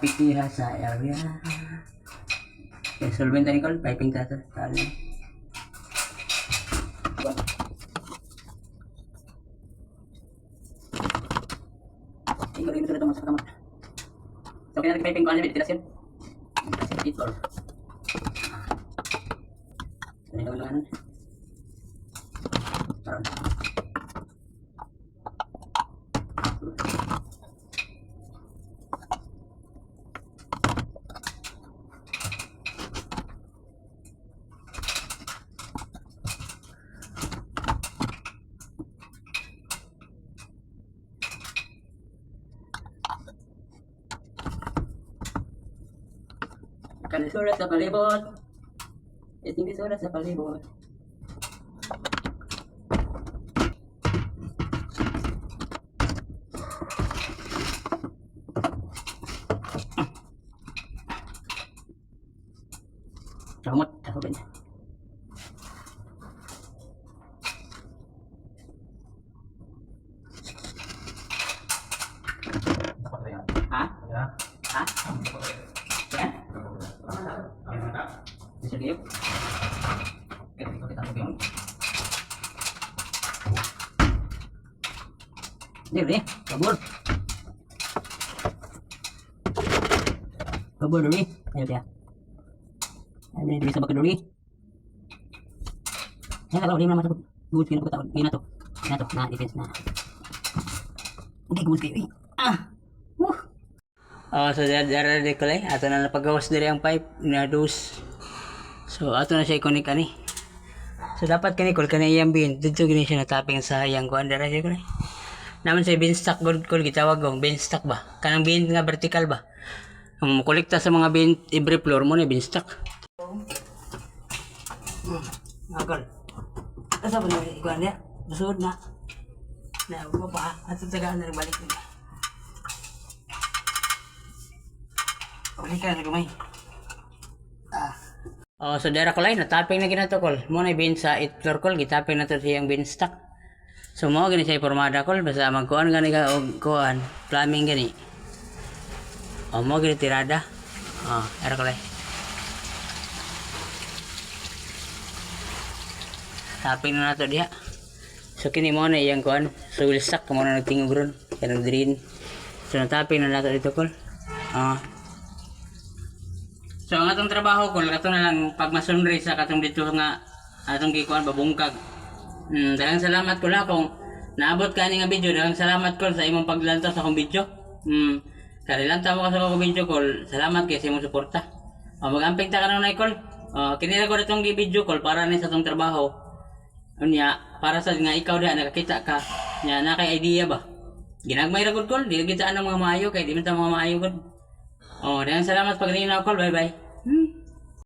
Pitira sa area. Okay, solvent na Nicole, piping ta sa tali. Tingko rin ito na sa kamar. So, kaya nag-piping ko, yung ventilasyon? Ventilasyon, floor. So, ito lang Kalisurat sa palibot. Iting kisurat sa palibot. Kamot, kasubin. Ha? Ha? Yan? Diam? Oke, kita coba yang. Ini nih, kabur. Kabur nih. Ayo dia. Ini bisa pakai dulu nih. Ya kalau dia sebut. Gue sini aku tahu. Ini tuh. Ini tuh. Nah, defense nah. Oke, gue sekali. Ah. Uh. So dara dara di kulay. Ato na napagawas diri ang pipe na dos. So ato na siya ikonik ani. So dapat kani kul kani iyang bin dito gini siya nataping sa iyang kuan dara siya kulay. Naman sa bin stock gold kul gitawag gong bin stock ba. Kanang bin nga vertical ba. Ang kolekta sa mga bin every floor mo na bin stock. Agol. Asa ba na ikuan niya? Busod na. Na baba at tagaan na balik niya. Uli ka na gamay. Oh, so dara ko lang nataping na ginato kol. Mo na bin sa it floor kol gitaping na to siyang bin stock. So mo gani siya pormada kol basta magkuan gani ka og kuan plumbing gani. Oh, mo gani tirada. Oh, dara ko. Taping na nato diha. So kini mo na iyang kuan. So will stock mo na nagtingog ron. Kaya nag-drain. So nataping na nato dito kol. Ah. So ang atong trabaho ko, ato na lang pag masunray sa katong dito nga atong gikuan babungkag. Mm, dalang salamat ko na kung naabot ka nga video. Dalang salamat ko sa imong paglantaw sa akong video. Mm, kaya lantaw mo ka sa akong video call. Salamat kay sa imong suporta. O magamping ta karon na call. O kinira ko itong video call para ni sa atong trabaho. Unya, para sa nga ikaw diha nakakita ka. Nya na kay idea ba? Ginagmay ra gud call, di kita anong mga maayo kay di man ta mga maayo gud. Oh, dalang salamat pag ninaw call. Bye bye. Hmm.